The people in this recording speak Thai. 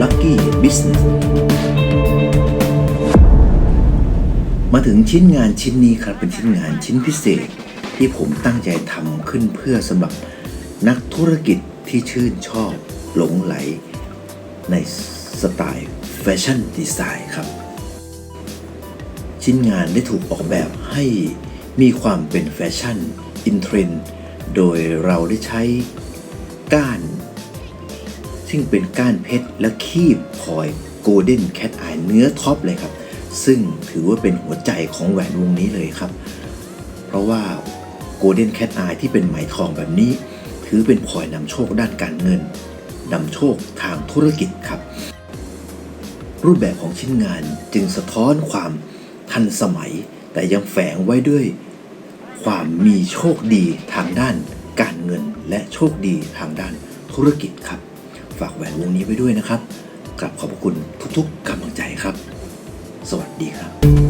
Lucky Business มาถึงชิ้นงานชิ้นนี้ครับเป็นชิ้นงานชิ้นพิเศษ ที่ผมตั้งใจทำขึ้นเพื่อสำหรับนักธุรกิจที่ชื่นชอบหลงไหล ในสไตล์แฟชั่นดีไซน์ครับ ชิ้นงานได้ถูกออกแบบให้มีความเป็นแฟชั่น อินเทรนด์โดยเราได้ใช้ก้าน ซึ่งเป็นก้านเพชรและคีบพลอยโกลเด้นแคทอายเนื้อท็อปเลยครับ ซึ่งถือว่าเป็นหัวใจของแหวนวงนี้เลยครับ เพราะว่าโกลเด้นแคทอายที่เป็นไหมทองแบบนี้ ถือเป็นพลอยนำโชคด้านการเงินนำโชคทางธุรกิจครับ รูปแบบของชิ้นงานจึงสะท้อนความทันสมัย แต่ยังแฝงไว้ด้วยความมีโชคดีทางด้านการเงินและโชคดีทางด้านธุรกิจครับ ฝากแหวนวงนี้ไว้ด้วยนะครับกลับขอบพระคุณทุกๆกำลังใจครับ สวัสดีครับ